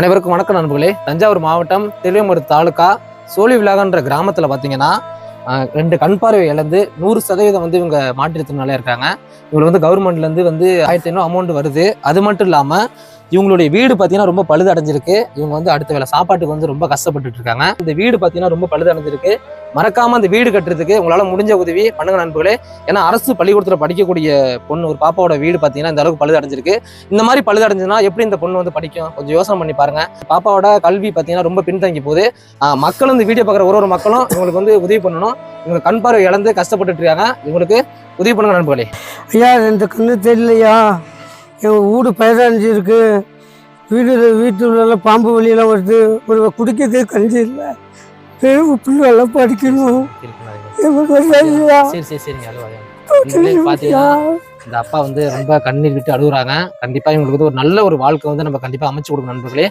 அனைவருக்கும் வணக்கம் நண்பர்களே. தஞ்சாவூர் மாவட்டம் திருவேமூர் தாலுக்கா சோழி விலாகன்ற கிராமத்தில் பார்த்தீங்கன்னா ஆஹ், ரெண்டு கண் பார்வை இழந்து நூறு சதவீதம் வந்து இவங்க மாற்றுத்திறனாலே இருக்காங்க. இவங்களுக்கு வந்து கவர்மெண்ட்லேருந்து வந்து ஆயிரத்தி ஐநூறு அமௌண்ட் வருது. அது மட்டும் இல்லாமல் இவங்களுடைய வீடு பார்த்தீங்கன்னா ரொம்ப பழுது அடைஞ்சிருக்கு இவங்க வந்து அடுத்த வேலை சாப்பாட்டுக்கு வந்து ரொம்ப கஷ்டப்பட்டுட்டு இருக்காங்க. இந்த வீடு பார்த்தீங்கன்னா ரொம்ப பழுது அடைஞ்சிருக்கு மறக்காம அந்த வீடு கட்டுறதுக்கு உங்களால முடிஞ்ச உதவி பண்ணுங்க நண்பர்களே. ஏன்னா அரசு பள்ளிக்கூடத்தில் படிக்கக்கூடிய பொண்ணு ஒரு பாப்பாவோட வீடு பார்த்தீங்கன்னா இந்த அளவுக்கு பழுது அடைஞ்சிருக்கு இந்த மாதிரி பழுது அடைஞ்சதுன்னா எப்படி இந்த பொண்ணு வந்து படிக்கும்? கொஞ்சம் யோசனை பண்ணி பாருங்க. பாப்பாவோட கல்வி பார்த்தீங்கன்னா ரொம்ப பின்தங்கி போகுது. மக்களும் இந்த வீடியோ பார்க்குற ஒரு ஒரு மக்களும் இவங்களுக்கு வந்து உதவி பண்ணணும். இவங்க கண் பார்வை இழந்து கஷ்டப்பட்டுட்டு இருக்காங்க. இவங்களுக்கு உதவி பண்ணுங்க நண்பர்களே. ஐயா இந்த கண்ணு தெரியலையா? என் வீடு பயிரடைஞ்சிருக்கு வீடு வீட்டுல பாம்பு வழியெல்லாம் வருது. ஒரு குடிக்கிறது கஞ்சி இல்லை. பிள்ளைலாம் படிக்கணும். இந்த அப்பா வந்து ரொம்ப கண்ணீர் விட்டு அழுகுறாங்க கண்டிப்பா இவங்களுக்கு ஒரு நல்ல ஒரு வாழ்க்கை வந்து நம்ம கண்டிப்பா அமைச்சு கொடுக்கணும் நண்பர்களே.